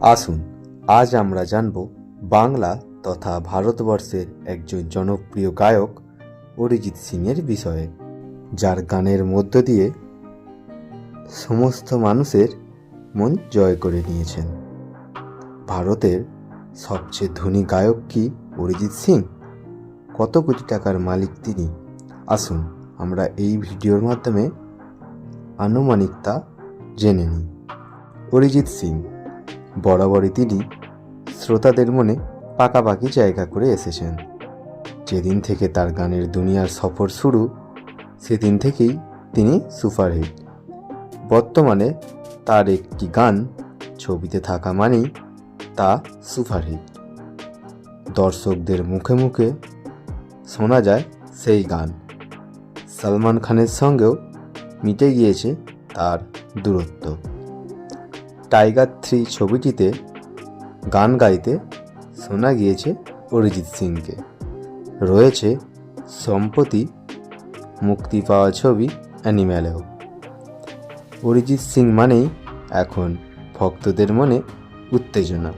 আসুন, আজ আমরা জানব বাংলা তথা ভারতবর্ষের একজন জনপ্রিয় গায়ক অরিজিৎ সিংয়ের বিষয়ে, যার গানের মধ্য দিয়ে সমস্ত মানুষের মন জয় করে নিয়েছেন। ভারতের সবচেয়ে ধনী গায়ক কি অরিজিৎ সিং? কত কোটি টাকার মালিক তিনি? আসুন, আমরা এই ভিডিওর মাধ্যমে আনুমানিকতা জেনে নিই। অরিজিৎ সিং বরাবরই তিনি শ্রোতাদের মনে পাকাপাকি জায়গা করে এসেছেন। যেদিন থেকে তার গানের দুনিয়ার সফর শুরু, সেদিন থেকেই তিনি সুপারহিট। বর্তমানে তার একটি গান ছবিতে থাকা মানেই তা সুপারহিট। দর্শকদের মুখে মুখে শোনা যায় সেই গান। সলমান খানের সঙ্গেও মিটে গিয়েছে তার দূরত্ব। টাইগার থ্রি ছবিটিতে গান গাইতে শোনা গিয়েছে অরিজিৎ সিংকে। রয়েছে সম্প্রতি মুক্তি পাওয়া ছবি অ্যানিম্যালেও। অরিজিৎ সিং মানেই এখন ভক্তদের মনে উত্তেজনা।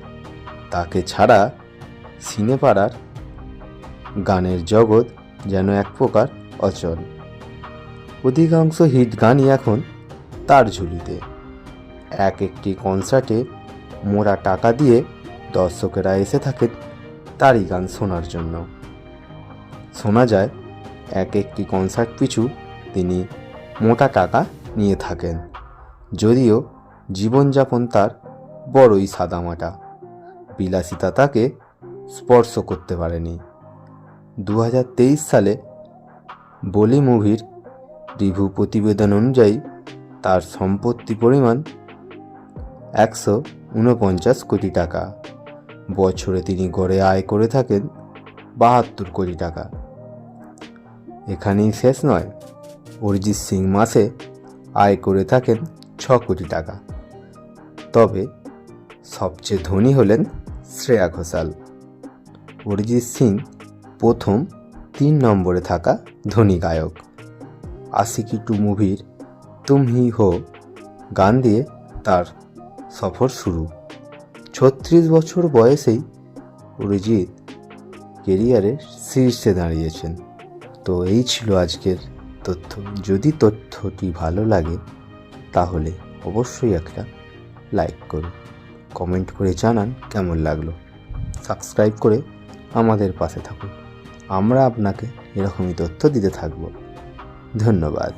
তাকে ছাড়া সিনেপাড়ার গানের জগৎ যেন এক প্রকার অচল। অধিকাংশ হিট গানই এখন তার ঝুলিতে। এক একটি কনসার্টে মোরা টাকা দিয়ে দর্শকেরা এসে থাকে তারই গান শোনার জন্য। শোনা যায়, এক একটি কনসার্ট পিছু তিনি মোটা টাকা নিয়ে থাকেন। যদিও জীবনযাপন তার বড়ই সাদামাটা। বিলাসিতা তাকে স্পর্শ করতে পারেনি। দু হাজার তেইশ সালে বলি মুভির রিভিউ প্রতিবেদন অনুযায়ী তার সম্পত্তি পরিমাণ একশো উনপঞ্চাশ কোটি টাকা। বছরে তিনি গড়ে আয় করে থাকেন বাহাত্তর কোটি টাকা। এখানেই শেষ নয়, অরিজিৎ সিং মাসে আয় করে থাকেন ছ কোটি টাকা। তবে সবচেয়ে ধনী হলেন শ্রেয়া ঘোষাল। অরিজিৎ সিং প্রথম তিন নম্বরে থাকা ধনী গায়ক। আশিকি টু মুভির তুম হি হো গান দিয়ে তার সফর শুরু। ছত্রিশ বছর বয়সেই অরিজিৎ কেরিয়ারের শীর্ষে দাঁড়িয়েছেন। তো এই ছিল আজকের তথ্য। যদি তথ্যটি ভালো লাগে, তাহলে অবশ্যই একটা লাইক করুন। কমেন্ট করে জানান কেমন লাগল। সাবস্ক্রাইব করে আমাদের পাশে থাকুন। আমরা আপনাকে এরকমই তথ্য দিতে থাকব। ধন্যবাদ।